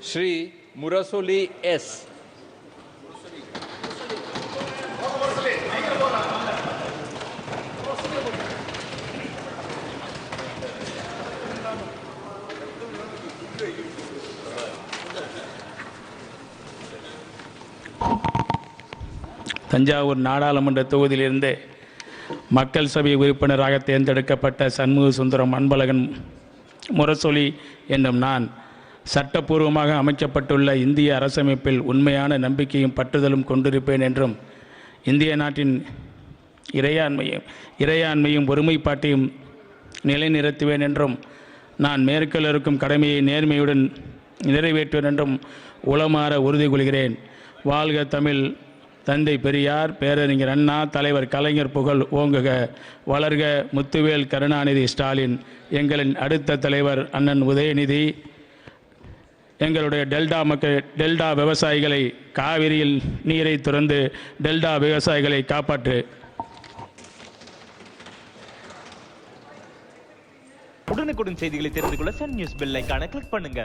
Sri Murasoli S. Thanjavur நாடாளுமன்ற தொகுதியிலிருந்து மக்கள் சபை உறுப்பினராக தேர்ந்தெடுக்கப்பட்ட சண்முக சுந்தரம் அன்பழகன் முரசொலி என்னும் நான் சட்டப்பூர்வமாக அமைக்கப்பட்டுள்ள இந்திய அரசமைப்பில் உண்மையான நம்பிக்கையும் பற்றுதலும் கொண்டிருப்பேன் என்றும் இந்திய நாட்டின் இறையாண்மையும் இறையாண்மையும் ஒருமைப்பாட்டையும் நிலைநிறுத்துவேன் என்றும் நான் மேற்கொள்ள இருக்கும் கடமையை நேர்மையுடன் நிறைவேற்றுவேன் என்றும் உளமாற உறுதி கொள்கிறேன் வாழ்க தமிழ் தந்தை பெரியார் பேரறிஞர் அண்ணா தலைவர் கலைஞர் புகழ் ஓங்குக வளர்க முத்துவேல் கருணாநிதி ஸ்டாலின் எங்களின் அடுத்த தலைவர் அண்ணன் உதயநிதி. எங்களுடைய டெல்டா மக்கள் டெல்டா விவசாயிகளை காவிரியில் நீரை துறந்து டெல்டா விவசாயிகளை காப்பாற்று. உடனுக்குடன் செய்திகளை தெரிந்து கொள்ள சன் நியூஸ் பெல் ஐகானை கிளிக் பண்ணுங்க.